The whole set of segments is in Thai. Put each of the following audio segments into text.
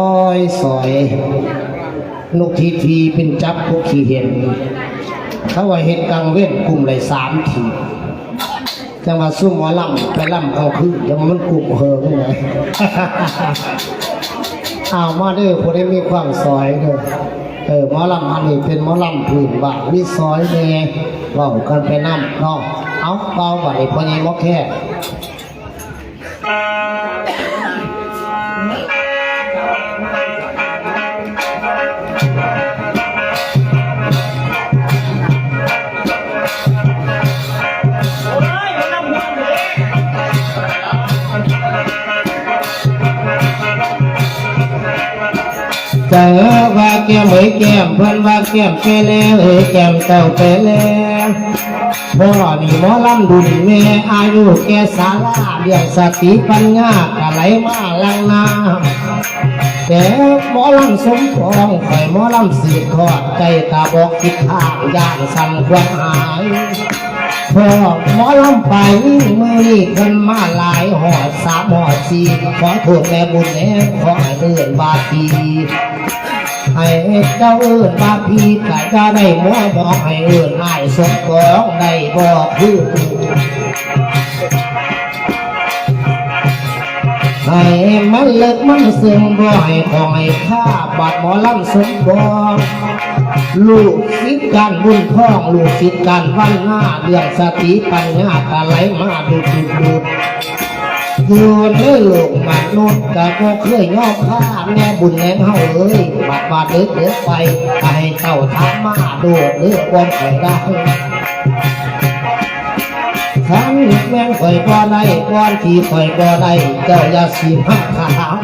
ซอยซอยนกทีทีเป็นจับพวกขี้เห็นเขาว่าเห็นกลางเว้นกลุ่มเลยสามทีจังหว่าซุ่มหมอลำไปลำเอาคือจังว่ามันกลุ่มเฮิงไงเอามาเด้อผู้ได้มีความซอยเด้อเออหมอลำอันนี้เป็นหมอลำพื้นบ้านมีซอยแน่เว้ากันไปน้ำเนาะเอาเบาบัดนี้พอใหญ่หมอแค่ เจอว่าแก้มเอ้ยแก้มเพื่อนว่าแก้มไปแล้วเอ้ยแก้มเต่าไปแล้วพ่อนี่หมอลำดุนแม่อายุแก่สาลาเรื่องสติปัญญากะไหลมาลังน้ำแต่หมอลำสมปองข่อยหมอลำสืบทอดใจตาบอกคิดทางย่านสั่นความหาย พอหมอลำไปมือนี่คนมาหลายหอดสามหอดสี่ขอถูกแม่บุญแม่ขอให้เดินบาปีให้เจ้าเอิ้นบาพีก็จะได้หมอบอกให้เอิ้นนายสมกองได้บอกคือ ให้มันเลิกมันเสื่อมบ่ให้ของให้ข้าบาดหมอลำสมกองลูกศิษย์การบุญพ่องลูกศิษย์การวันหน้าเรื่องสติปัญญาตะไหลมาดูดูดูอยู่ในโลกมนุษย์ก็บ่เคยยอมข้าแม่บุญแม่เฮาเอ้ยบาดบาดเดือดเดือดไปให้เจ้าทำมาโดดเดือดความแข็ง ได้ขันแม่งข่อยบ่ได้ก้อนที่ข่อยบ่ได้เจ้าอย่าสิมาถาม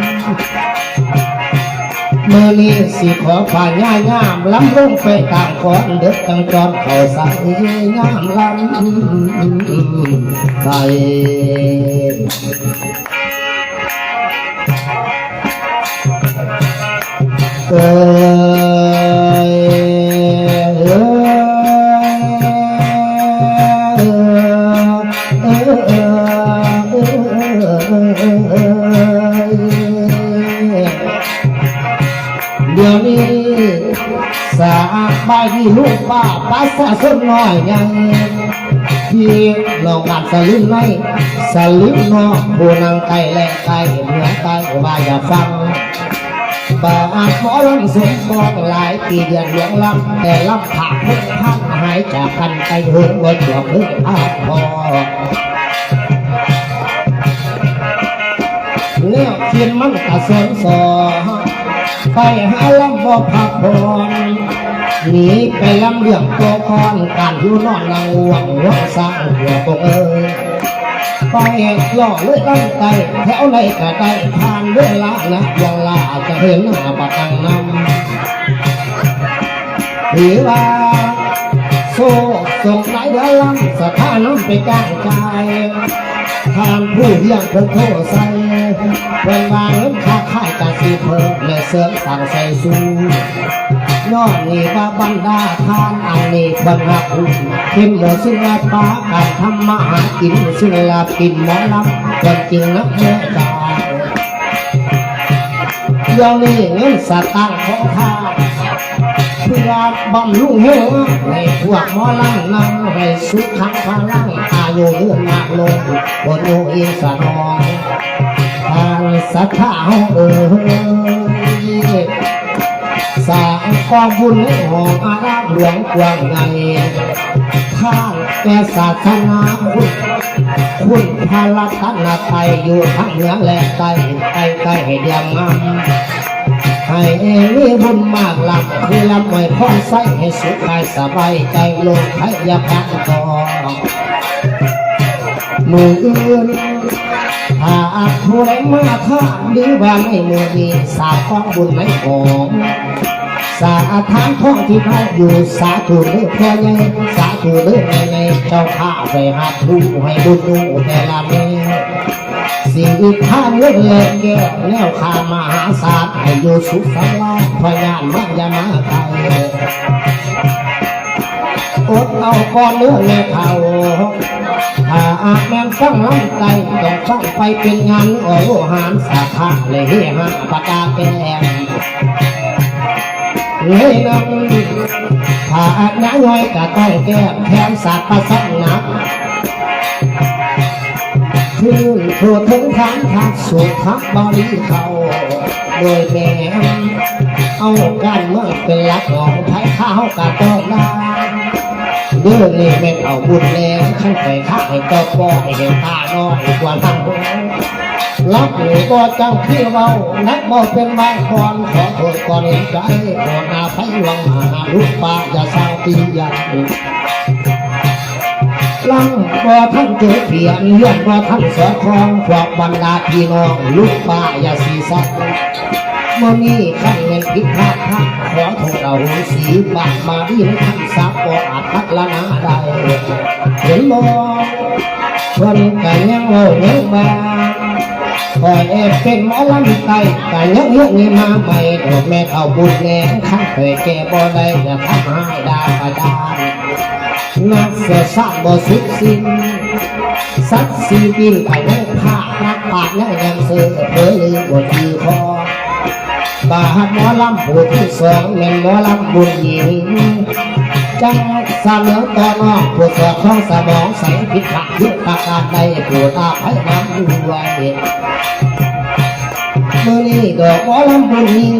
มื่อนี้สิขอผ่านย่ายามล้ำลงไปตามขอนเด็กกังจรเขาใส่ยามล้ำไปเอ้ ลูกป้าป้าสะสมน้อยยังที่ลองการสลิมไม่สลิมนอผู้นางไก่และไก่เหนือไก่ว่าอย่าฟังปากหมอลำสมบอกหลายปีเดือนหลวงลำแต่ลำขาดพุทธันหายจากกันไปหินวันดวงเหินอาพอเลี้ยวเทียนมันกะสนสอไปหาลำบ่พักผ่อน หนีไปลำเรื่องตัวคอนการอยู่นอนนางวงวังสร้างหัวตกเอ้ยไปย่อเลยตั้งใจแถวไหนก็ได้ผ่านเวลานะยังลาจะเห็นหน้าปะตังนำหรือว่าโซ่ส่งไหนเดือลำสถาน้ำไปกลางกายทางผู้เลี้ยงเพิ่นโทษใส่เพิ่นว่าเงินค่าค่ายกะสิเพิ่มและเสริมสั่งใส่สู้ ย้อนี่ว่าบรรดาทานอันนี้บังหักอุ่นเป็นหมดศิลปะการทำมาหากินศิลปินหมอลำคนจริงนักเมื่อจาเดี๋ยวนี้เงินสตางค์ของข้าเพื่อบำรุงเหัวให้พวกหมอลำนั่งให้สุขขังพลังอายุเลื่อนมากลงบนโออินสนองทางสัทธาเอ่ย กองบุญให้หองอารามหลวงกว้างใหญ่ข้าแก่ศาสนาคุณคุณพาลัตนาไทยอยู่ทั้งเหนือและใต้ใต้ใต้ให้เดียมามให้มีบุญมากหลักคือลำไว้พรใส่ให้สุขกายสบายใจโลกให้ยาพักต่อมืออื่นถ้าผู้ใดมาทานหรือว่าไม่มือมีสาของบุญไม่ของ สาทานท่องที่เขาอยู่สาธุเลือแพ่อใหญ่สาธุเลือในในเจ้าข้าไปหัดดูให้บุญดูแต่ละเมื่อสิ่งอีกข้าเล็กเล็กแก้วแนวขามหาศาสตร์ให้อยู่สุขสบายพยานมันยามาไทยอดเอาก้อนเนื้อแม่เท่าถ้าอาแม่งฟังลำไตต้องฟังไปเป็นงานโอ้หารสาขาเลยเฮฮาปากกาแก้ม เลยน้องถ้าอาจน้าย่อยก็ต้องแก้แทนสัตว์ประสันนักคืนผู้ถึงทางทักสุขทักบริเขาโดยแม่เอาการเมื่อเป็นหลักของไทยข้าวกะต้อนได้เดือนนี้แม่เอาบุญแล้วฉันไปข้าให้ก็ปล่อให้ตาน้อยกว่าทั้งคน รักหรือก็จังที่เรานักบ่เป็นบางคนขอโทษก่อนใจโปรดอาภัยวังหาลูกป้าอย่าสร้างปีใหญ่ลังบ่ท่านเจอเพียนเลื่อนบ่ท่านสอดคล้องพวกบรรดาพี่น้องลูกป้าอย่าสีสักเมื่อนี้ขั้นเงินผิดพลาดพลาดขอโทษเอาสีบาดมาดีในขั้นสับบ่อาจพักละนาได้เห็นบ่คนกันยังโง่ยังบา คอยเอฟเป็นหมอลำไตกันยังยอะนี่มาใหม่ดอกแม่เอาบุญแน่ขั้นเคยแก่บ่ได้อย่าทำให้ดาประจานนักเสียสร้างบ่สุดสิ้นสักสีบินไปนั่งภานักปาดนั่งยังเสือเผยลืมบททีพอบาหมอลำผู้ที่สองเป็นหมอลำบุญหญิง จังสามเหลืองต่อนอกผู้สอดท้องสมองใสผิดขัดยุตาการใดผู้ตาไผ่น้ำด้วยมือนี้ดอกหมอลำบุญหิง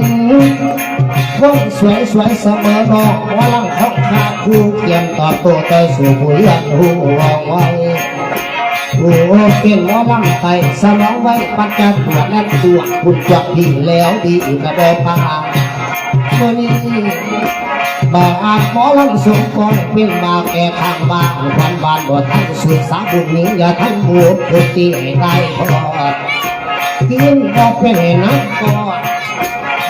คนสวยสวยเสมอบอกว่าลังของข้าคู่เกียมตอบโต้ต่อสู่ผู้ยันหูวางไว้โอ้เป็นหมอลำไตสมองไว้ปัจจัยตัวและตัวคุณจวบดีแล้วดีกระบอกพาเมื่อนี้ บางอาจหมอลำสมกองเป็นบาแก่ข้างบ้านพันบานบ่ทันสุดสาบุญนี้อย่าทันบูดทุกทีให้ได้พอกินก็เป็นนักก่อด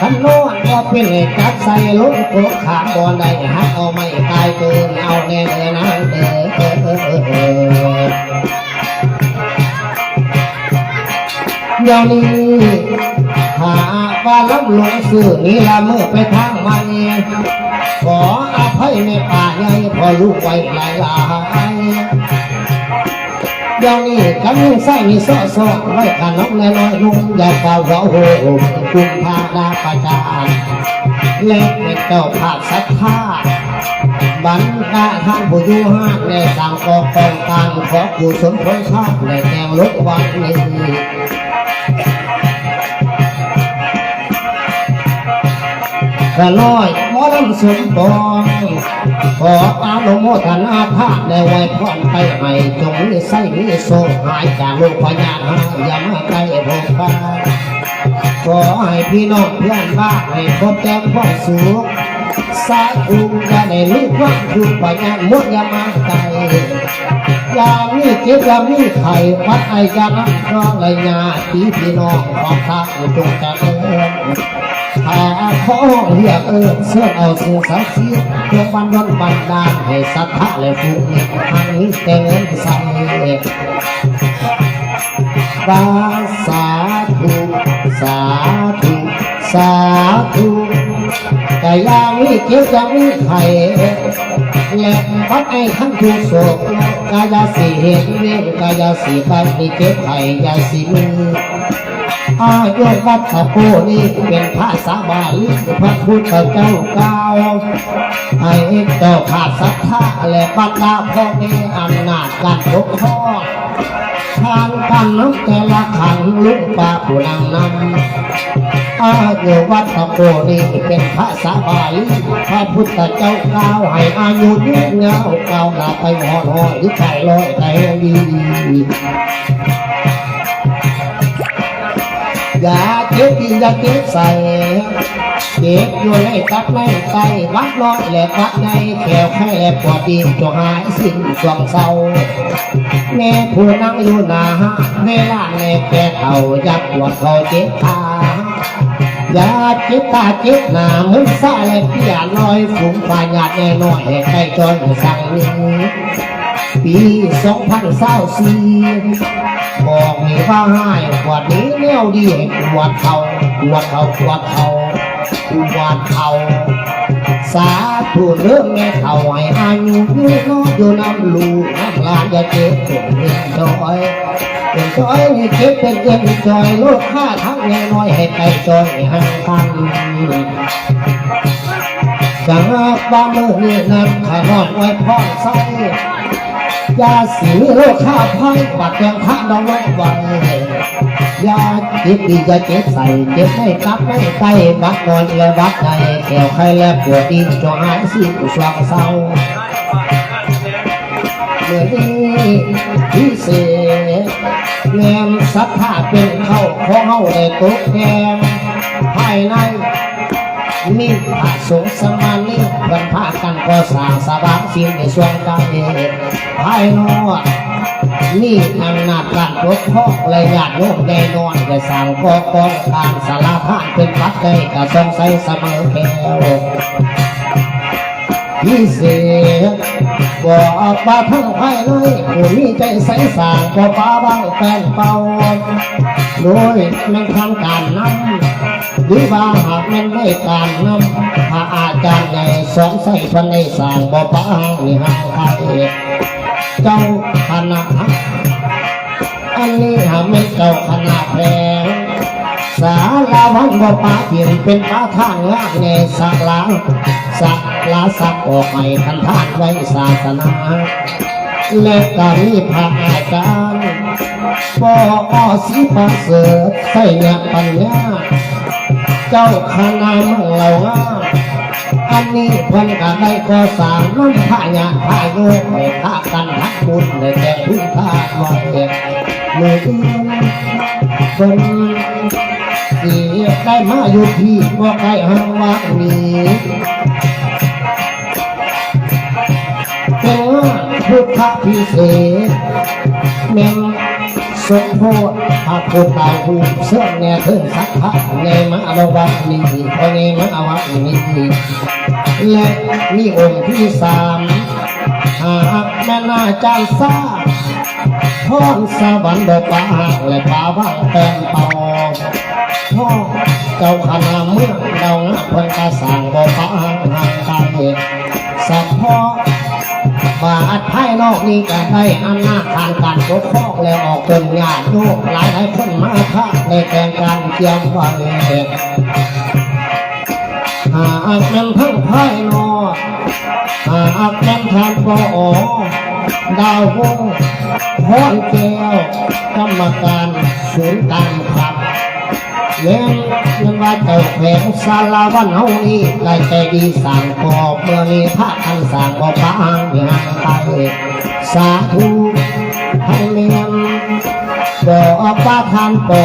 ขันโน้นก็เป็นจับใส่ลุกโคกขาบอนได้หักเอาไม่ตายเกินเอาแน่เลยนะเออเออเออเออเดี๋ยวนี้หาว่าล้ำหลงสื่อนี่ละเมื่อไปทางมัน ขออภัยในป่าใหญ่พอลูกไว้หลายหลายเดี๋ยวนี้กำลังใส่มีซ้อซ้อไว้ขนมน้อยๆนุ่มอย่าเฝ้าเราโหกุมภาดาประจานเล็กเป็นเจ้าภาพศรัทธาบันดาท่านผู้อยู่ห้างในสั่งกองกองการขอผู้สนผลชาติในแนวลดวันนี้กะน้อย ลำสมบอขออานุโมทนาภาพในไว้พรไปให้จงมีไส้มีโซหายจากโลกพยาหาอย่ามาใกล้โรคบ้าขอให้พี่น้องเพื่อนบ้านให้พบแต่ความสุขสาธุอย่าได้ลืมความทุกข์ปัญญาหมดอย่ามาไกลอย่ามีเจ็บอย่ามีไข้วัดไอ้ยานักร้องเลยาติพี่น้องของทางจงเจริญ ถ้าขอเรียกเอิญเสื้อเอาเสื้อสาวสีดวงบันดลบันดาลให้สัทธาและผู้มีทางนี้แต่เงินใส่บาสาธุสาธุสาธุแต่ยังมีเกี่ยวยังมีไข่และพัดไอ้ขั้นถูกโศกกายาสีเหตุเวกายาสีไปมีเก็บไข่ยาสีมือ อายุวัดสะโพนี่เป็นภาษาบาลีพระพุทธเจ้าเก้าให้เจ้าขาดศรัทธาและบรรดาพ่อแม่อำนาจการปกครองทานกันน้ำแต่ละขันลุกป่าผู้นางนำอายุวัดสะโพนี่เป็นภาษาบาลีพระพุทธเจ้าเก้าให้อายุยืนยาวเก้าหน้าไปหอดหอยหรือไก่ลอยไก่ดี อย่าเก็บที่อย่าเก็บใส่เก็บอยู่ในตับในไตวัดน้อยและวัดในแขวไข่และปอดดีจงหายสิ้นสวงเศร้าแม่ผู้นั่งอยู่หนาในล่างในแก่เข่ายับปวดเขาเจ็บขาอย่าเจ็บตาเจ็บหน้ามึงซาและเปียลอยฝูงฝ่ายหยาดแน่น้อยใกล้จนสั่งนี้ ปีสองพันเศร้าสี่บอกมีว่าให้กว่านี้แนวดีกว่าเขากว่าเขากว่าเขากว่าเขาสาธุเริ่มแม่เท่าให้อายุยืนน้อยอยู่น้ำลูกน้ำลานอย่าเจ็บจนเรียนจอยเป็นจอยนี่เจ็บเป็นเกินจอยลูกข้าทั้งแน่น้อยให้ใจจอยห่างกันจังว่ามือนี่นั้นขานอนไว้พ่อใส่ ยาสีโลกข้าพังปัดแกงข้าดองไว้ไว้ยาเจ็บดีจะเจ็บใส่เจ็บไม่กลับไม่ไปบักนอนและบักในแขวไข้และปวดดีจงหายสิอุสวงเศร้าเมื่อนี้พิเศษแนมสัทธาเป็นเข้าของเฮาในตุกแกงภายใน มีพระสงฆ์สมานิเพิ่นพากันก่อสร้างสร้างสิ่งในส่วนกลายภายนอกนี่อำนาจการปกครองและญาติโยมได้นอนได้สร้างก่อกองทางสารพานเป็นวัดได้กระทรงใสเสมอแก้วพิเศษบอกว่าทั้งภายในผู้มีใจใสสางก็ป้าบังแฟนเป่า โดยมันทำการนำหรือว่าหากมันไม่การนำพระอาจารย์ใหญ่สอนใส่พันในสางบ่ป้านี่ห่างไกลเจ้าคณะอันนี้หาไม่เจ้าคณะแพงสาลาวันบ่ปาเปลี่ยนเป็นป้าทางงานในสักลาสักลาสักออกให้คันทานไว้ศาสนาและก็มีพระอาจารย์ ปออสิประเสริฐใส่ญาปัญญา เจ้าคณะมังเหล่าอันนี้เพิ่นก็ได้ก่อสางน้ำพระญาพาโยกให้พากันทักบุญในแก่พื้นท่าไว้เมื่ออื่นเพิ่นสิได้มาอยู่ที่บ่ไกลห่างวัดนี้เป็นพุทธพิเศษเม งสมโพธิพระพุทธาหูเสื่อมแน่ถึงสักพักในมหาวัดนี้พระในมหาวัดนี้และมีองค์ที่สามหากแม่นาจารย์ทราบพรสวรรค์ดอกป่าและป่าว่างแตงเป่าพ่อเจ้าคณะเมืองเรางะเพิ่นกระสร้างบ่ป่าห่างกันเองสัพพอ บาดภายนอกนี้ก็ได้อำนาจทางการปกครองแล้วออกเป็นญาติโยมหลายหลายคนมาท่าในแกงการเกี่ยมไว้หากแม่นทั้งภายนอกหากแม่นทางปอดาววงพรแก้วกรรมการศูนย์การขับ เลี้ยงเงินว่าเจ้าแผงสาราวันเฮานี่ได้ใจดีสั่งกอบเมื่อนี้พระท่านสั่งบ่ปางอย่างไปสาธุให้เลี้ยงบอกว่าทานปอ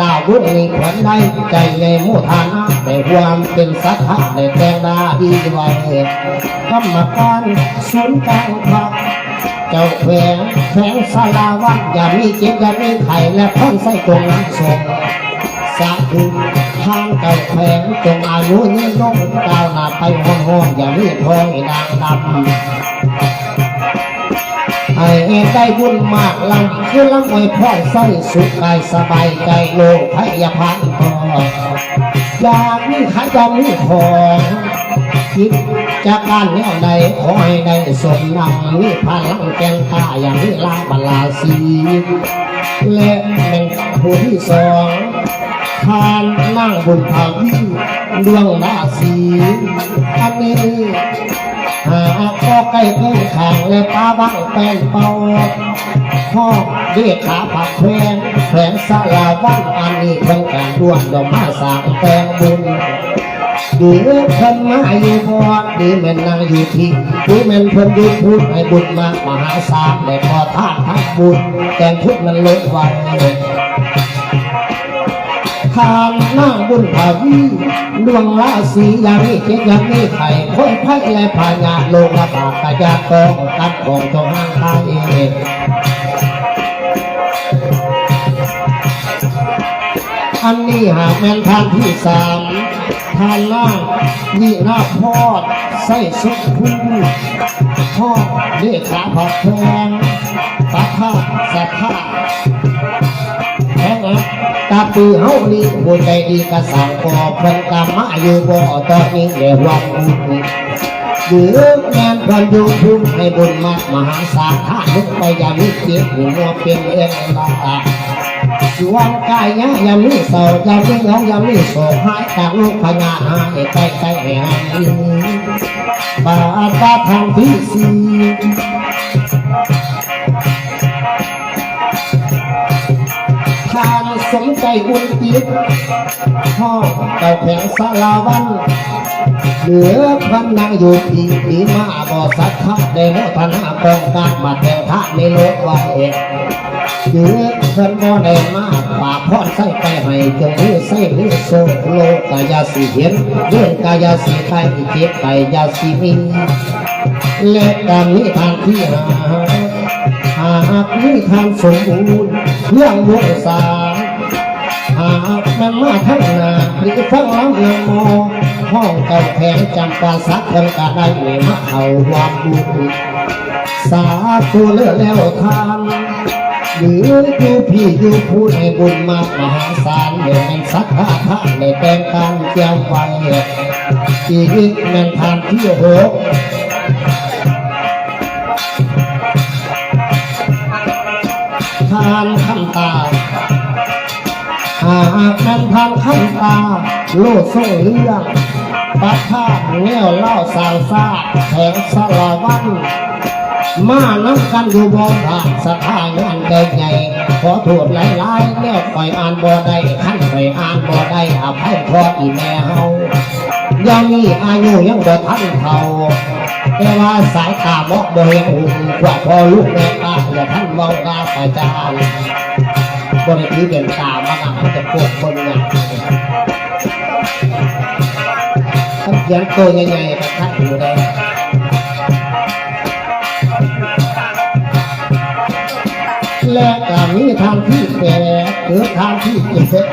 ดาวรุ่งนี้ขวัญได้ใจในมุทานะในความเป็นสัทธาในแต่งดาดีไว้กรรมการศูนย์การพักเจ้าแขวงแขวงสาราวัดอย่ามีเจ็บอย่ามีไข่และพ้นใส่ตรงน้ำส่ง สาธุทางเจ้าแขวงจงอายุยืนยงก้าวหน้าไปห้องห้องอย่ามีทองนางดำให้ได้บุญมากลำคือลำไว้พ่อใส่สุขกายสบายใจโลกพยาพันพออยากมีขายจะมีของคิดจากการแนวใดขอให้ได้สมนำมีพลังแกงตาอย่างนี้ลาบลาสีและเป็นผู้ที่สองานนั่งบนภาวีดวงราศีอันนี้หาข้อใกล้เพิ่งขางและป้าบังแป้นเป่าพ่อเรียกขาผักแพงแผงสลาวังอันนี้เพิ่งการร่วมดอกมาสางแปลงบุญดีเพิ่นมาอยู่พอดีแม่นนางอยู่ที่ดีแม่นเพิ่นอยู่พูดให้บุญมามหาศาลได้พอทาทั้งบุญแต่งทุกนั้นลดไว้ ทางนั่งบุญภาวีดวงราศีอย่างนี้เจ็ดอย่างนี้ไข่คนไพ่และพญาโลกระบาดกระยาตองกันของจงห้างไทยอันนี้หากแม่นทานที่สามทานล่างวินาพอดใส่สุขคู่พ่อเลขาผักแพงปัทธาสัทธา แพงอะตาปีเฮานี่ผู้ใจดีกระสังกอเพิ่นกามาอยู่บ่ตอนนี้เรียกว่าบุญหรือแม่นเพิ่นอยู่ภูมิให้บุญมากมหาศาลถ้านึกไปอย่ามีเจ็บหัวเป็นเอ็งลาส่วนกายยะยามีเศร้ายามีเหงยามีโศกหายจากลูกพญาหายไปไปหายบาตาทางที่สี่ สมใจอุ่นจิตห้อเก่าแข็งสาลาวัน เหลือพันนางอยู่ที่ปีมาบ่สัทธาได้โมทนากองการมาแต่งท่าในโลกไว้เหลือเพิ่นบ่ได้มาฝากพรใส่ไปให้จงมีใส่มีโซโลกายาสิเห็นเรื่องกายาสิไปเจ็บไปยาสิมีและการมีทางที่หาหากมีทางสมบูรณ์เรื่องวงสา รหามันมาทั้งนาหรือทั้งหลังเรื่องโมห้องเก่าแพงจำปาสักเพิ่นก็ได้มาเอาความบุญสาธุเลือแล้วทานหรืออยู่พี่อยู่ผู้ในบุญมากมหาศาลเดี๋ยวมันสักขาท่าในแต่งการเจียมไฟชีวิตมันทางที่หกทานขันตาากนั้นทานขันตาโลดโซ่เรื่องปัทาแนวเล่าสาวซาแถงสลาวัน มาน้ำกันอยู่บ่ทางสถานงานใหญ่ ขอโทษหลายๆแล้วปล่อยอ่านบ่ได้ขั้นไปอ่านบ่ได้อภัยพออีแม่เฮายังมีอายุยังบ่ทันเท่าแต่ว่าสายตาบอกบ่เห็นหุ่นกว่าพอลูกแม่ตาอย่าท่านเมากาประจาน บริทีเป็นตามากมันจะปวดคนเนี่ยท่าเขียนตัวใหญ่ๆกับท่านอยู่เลยและก็มีทางที่แปดหรือทางที่เจ็ด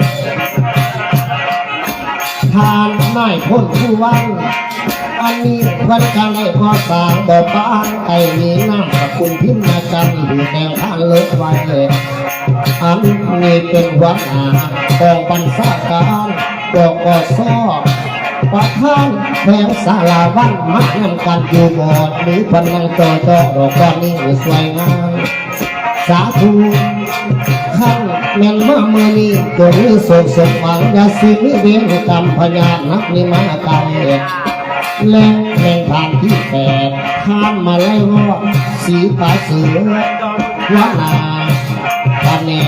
ทานไม่พ้นผู้วันอันนี้วันกันได้พอสางบ่อปานไอ้นี้น้ำกับคุณพิมพ์มากันอยู่แนวทานเลิกไว้เลย อันนี้เป็นวัดอาของบรรษาการบอกกอซ้อประธานแถวสาลาวันมักนำกันอยู่บอดหรือพนังจอจอดอกก้อนนี้สวยงามสาธุขั้นแม่นมาเมื่อนี้ตัวนี้สุขสมหวังยาสิมีเวียนกรรมพญานักนิมาไกลและแห่งทางที่แปดข้ามมาไล่รอดสีฟ้าเสือวนา แนก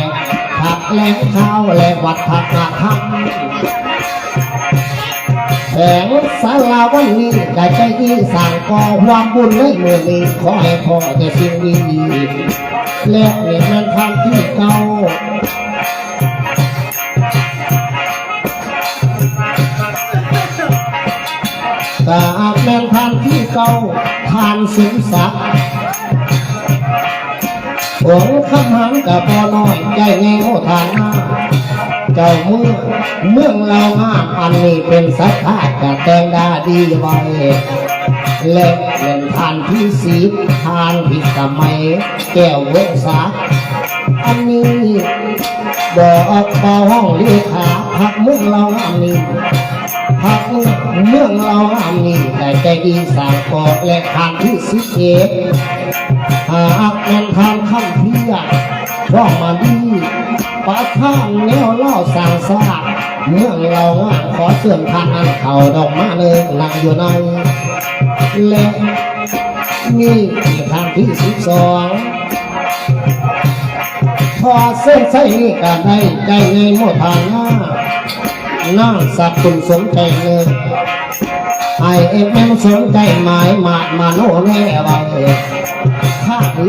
ผักแหลงข้าวและวัดผักนาคำแผงสาราวันนี้ได้ใจที่สั่งก่อความบุญในเมื่อนี้ขอให้พ่อแต่สิ่งดีและเรียนมันทำที่เก่ากาแม่นทานที่เก่าทานสิงสัก องคำหันกับพอน้อยใจแงวทานเจ้าเมืองเมืองเรางามอันนี้เป็นสักขะจะแตงดาดีไว้เล่นเล่นทานที่สีทานที่สมัยแก้วเวสาอันนี้บอกต่อห้องเลขาพักเมืองเรางามนี้พักเมืองเราอันนี้แต่ใจดีสางกอและทางที่สิเกต หากแม่นทางคำเพียรร้องมาดีประทานแนวเล่าสางสร้าเมืองเราขอเสื่อมทานอันเขาดอกมาเลยนั่งอยู่ในและนี่ทางที่สิบสองพอเส้นใส่นี่ก็ได้ใจในโมดทางน้าน่าสักคุณสนใจเลยไอเอ็มเอ็มสนใจหมายมามาโน่แน่ว่าเออถ้า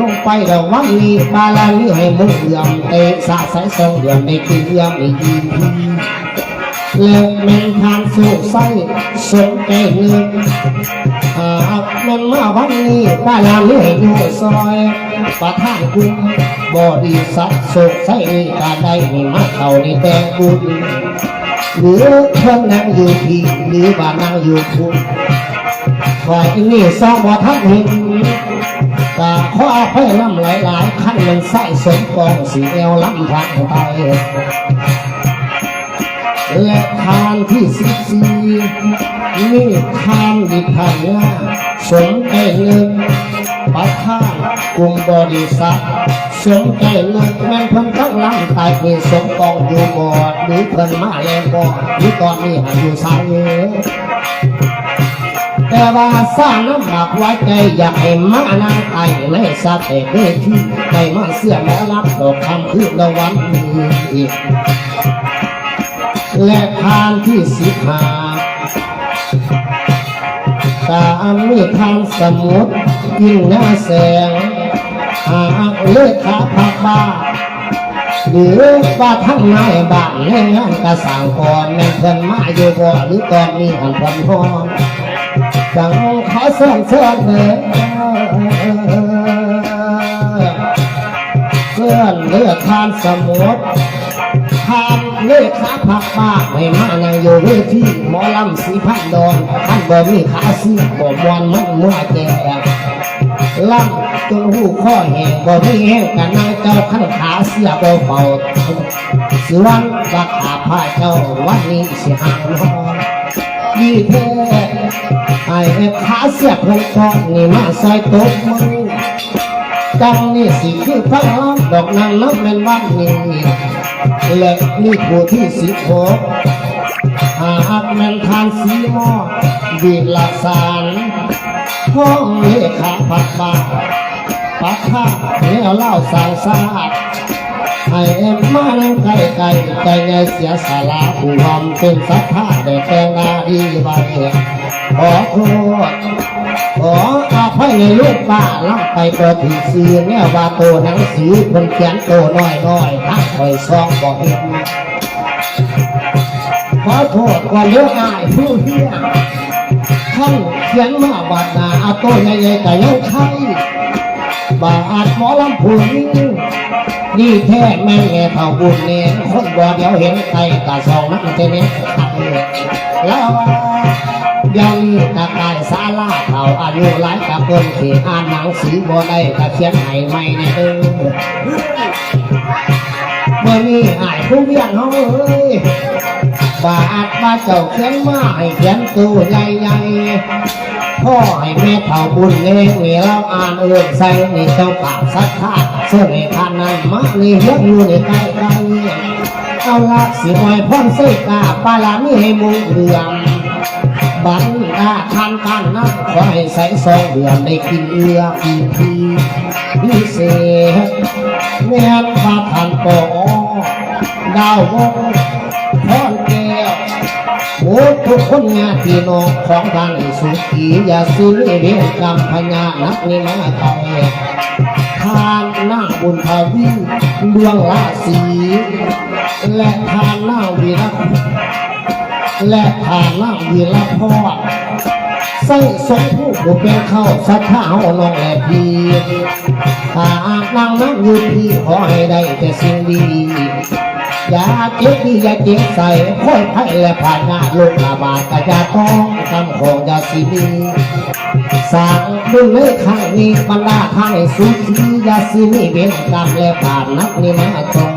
ลงไปเดี๋ยววันนี้บาลานี้ให้มุกเดือมเตะสาสายสองเดือนในกินเยี่ยมอีกทีเลิกแม่นทานสู่ไส้สนใจเงินหากมันมาวันนี้บาลานี้ให้อยู่ซอยประทานกุมบอดีสัตว์สุขใส่กาได้ให้มาเข้าในแต่งบุญหรือเพิ่นนั่งอยู่ที่หรือว่านั่งอยู่ทุนฝ่ายนี้สองบ่ทันเห็น กาขออภัยน้ำหลายๆขั้นมันใส่สมกองสีเอวลำทางไปและทานที่สิบสี่นี่ทานดิพันยาสมใจนึกประทานกลุ่มบริษัทสมใจนึกแม่นเพิ่นทั้งลำตายมีสมกองอยู่บอดหรือเพิ่นมาแล้วบอดหรือตอนนี้หาอยู่สายเอ แต่ว่าสร้างน้ำหนักไว้ใจอยากให้มานาไอ้ไม่สะเตเวทีไม่มาเสื่อและรับดอกคำคือละวันนี้และทานที่สิบหาตามมีทางสมุดยิ่งหน้าแสงหากเลือกขาพักบ้าหรือว่าทั้งนายบ้านในงานกระสังก่อนแม่นเพิ่นมาอยู่บ่หรือตอนนี้หันพิ่นพอ จังขอเสื่อมเสื่อมเลยเสื่อนเลือกทานสมุดทานเลือกขาพักบ้าไม่มาในอยู่เวทีหมอลำสีพันดอนท่านบ่มีขาสีบ่มวนมันมัวแก่ลำจนหูข้อแห้งบ่มีแห้งกันนางเจ้าขันขาเสียบ่เฝ้าสิวันว่าขาผ้าเจ้าวันนี้สิหางนอ นดีแท้ไอ้ขาเสียเพิ่นก็นี่มาใส่ตบมือจังนี่สิคือพระรามดอกนางน้ำแม่นวันนี้และนี่ผู้ที่สิบหกหากแม่นทานสีหม้อวีละสารห้องเลขาพักบาปักผ้าแล้วเล่าสางสาด ให้เอ็มมานั่งไกลไกลใจใหญ่เสียสาระผู้ทำเป็นสัทธาได้แต่งนาดีไว้ขอโทษขออาภัยในลูกป้าลับไปเปิดผีซีแนวว่าโตหนังสือคนเขียนโตน้อยน้อยทักคอยซองบอกเห็นขอโทษก่อนเลือกอายผู้เที่ยงท่านเขียนมาบาดนาเอาตัวใหญ่ๆแต่ยังใช่บาดหมอลำพูน นี่แท้แม่แง่เท่าบุญเนี่ยคนบ่เดียวเห็นใครกะสองนักเทนนิสไทยแล้วยังมีตะกายสาลาเท่าอายุหลายกับเพิ่นที่อ่านหนังสือบ่ได้กะเขียนให้ไม่ในเออเมื่อนี้อายผู้เวียนเฮาเอ้ยบาดมาเจ้าเขียนมาให้เขียนตัวใหญ่ๆ พ่อให้แม่เท่าบุญเลี้ยงนี่เราอ่านเอื้อนใส่นี่เจ้าปาสัทธาเสื้อในทานนั้นมานี่เฮียอยู่ในใกล้ใกล้เอาละสิหอยพ่อนเสกาปลาลานี่ให้มุงเรืองบันดาทานกันนะขอให้ใส่ซองเดือนได้กินเอื้ออีพีพิเศษแม่นพาทานปอดาววงพรแก้ว โอ้ทุกคนงานพี่น้องของทางสุขีอย่าซื้อเรียนกรรมพญานักนิมาไทยทานหน้าบุญทวีดวงราศีและทานหน้าวีรและทานหน้าวีรพรใส่สงผู้ผู้เป็นเข้าสัทธาเฮาน้องแลพีถ้านางนั่งอยู่พี่ขอให้ได้แต่สิ่งดี ย่าเจ็บที่อย่าเจ็บใส่ค่อยไพ่และผ่านงานลูกระบาดกระยาต้องทำของยาสีดีสร้างบุญเลยข้างนี้บรรดาข้างสุขียาสีนี่เวียนกรรมและผ่านนักนิมาจอง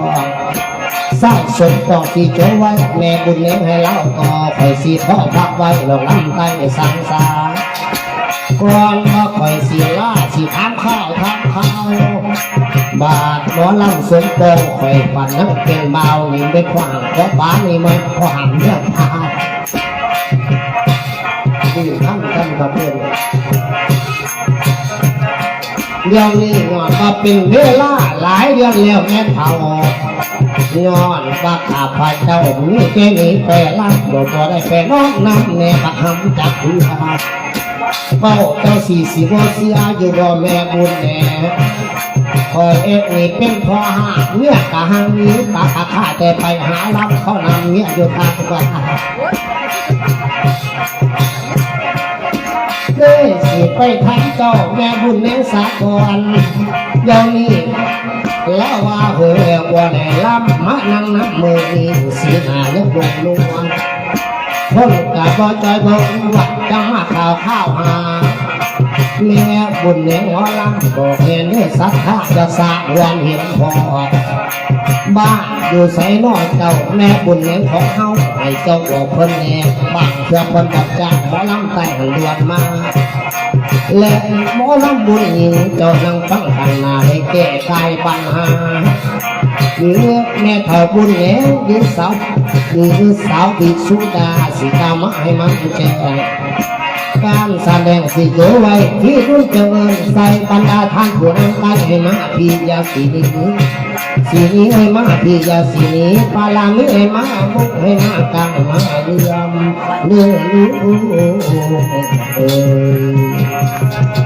สร้างสมต่อที่โจไว้แม่บุญเลี้ยงให้เล่าต่อคอยสีท่อพักไว้ลงลำใต้สังสารก่อนมาคอยสีล่าสีทางข้าวทาง ข้าบาทหมอลำสมโปงคอยฝันนักเป็นเบานี่ไม่ขวางเพราะบ้านนี่มันขวางเรื่องพาดีท่านท่านกับเพื่อนเรื่องนี้ว่าก็เป็นเวลาหลายเดือนแล้วแม่เฒ่าย้อนว่าข้าพเจ้ามีแค่นี้ไปรับบ่ได้ไปน้องน้ำแน่ประคำจากคุณหา เป้าเจ้าสี่สิบเสียอยู่บ่แม่บุญแน่คอยเอ็กนี่เป็นพอหาเมียกะหังนี้ปากะข้าแต่ไปหารับเขานำเมียอยู่ทางกว่าเด้สิไปทางเจ้าแม่บุญเลี้ยงสากรเดี๋ยวนี้แล้วว่าเหือว่าแหน่ลำมานั่งนับมือนี่สีหน้ายังลงลง คนกะบ่จอยบ่วัดจังมาข่าวข้าวหาแม่บุญเหนียงหมอลำบอกแม่เนื้อสัทธาจะสร้างเรือนเห็นพอบ้านอยู่ใส่น้อกเจ้าแม่บุญเหนียงของเฮาให้เจ้าบอกเพิ่นแน่บ้านเพื่อเพิ่นดับจ้างหมอลำแต่งลวนมาและหมอลำบุญเจ้านั่งฟังกันนาให้แก้ไขปัญหา หรือแม่เฒ่าบุญแหงหรือสาวหรือสาวบิดสุดาสิตามมาให้มันแจ้งการแสดงสิโยไว้ที่รุ่นเจริญใส่บรรดาท่านผู้นั้นไปให้มาพี่ยาสีนี้สีนี้ให้มาพี่ยาสีนี้ปาลามิให้มามุกให้มากลางมาเรือมเรือลูเอ้ย